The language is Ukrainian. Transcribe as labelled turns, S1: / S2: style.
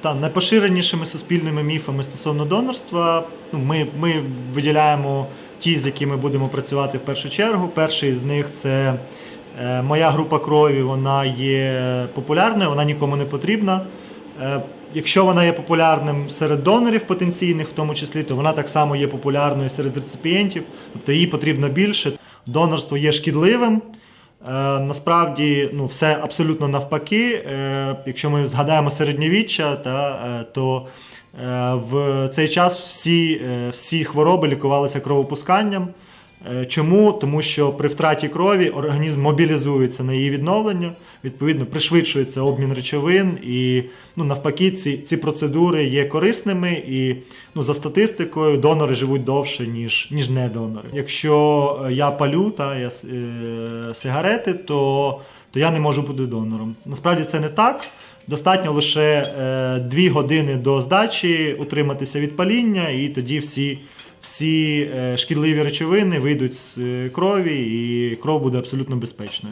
S1: Та найпоширенішими суспільними міфами стосовно донорства, ну, ми, ми виділяємо ті, з якими будемо працювати в першу чергу. Перший з них це е, моя група крові, вона є популярною, вона нікому не потрібна. Е, якщо вона є популярним серед донорів потенційних, в тому числі, то вона так само є популярною серед реципієнтів, тобто її потрібно більше. Донорство є шкідливим. Е, насправді ну, все абсолютно навпаки. Е, якщо ми згадаємо середньовіччя, та, е, то в цей час всі, всі хвороби лікувалися кровопусканням. Е, Чому? Тому що при втраті крові організм мобілізується на її відновлення, відповідно, пришвидшується обмін речовин, і ну, навпаки, ці, ці процедури є корисними, і ну, за статистикою донори живуть довше, ніж, ніж не донори. Якщо е, я палю та, я, е, сигарети, то, то я не можу бути донором. Насправді це не так. Достатньо лише е, дві години до здачі утриматися від паління, і тоді всі, всі е, шкідливі речовини вийдуть з е, крові, і кров буде абсолютно безпечною.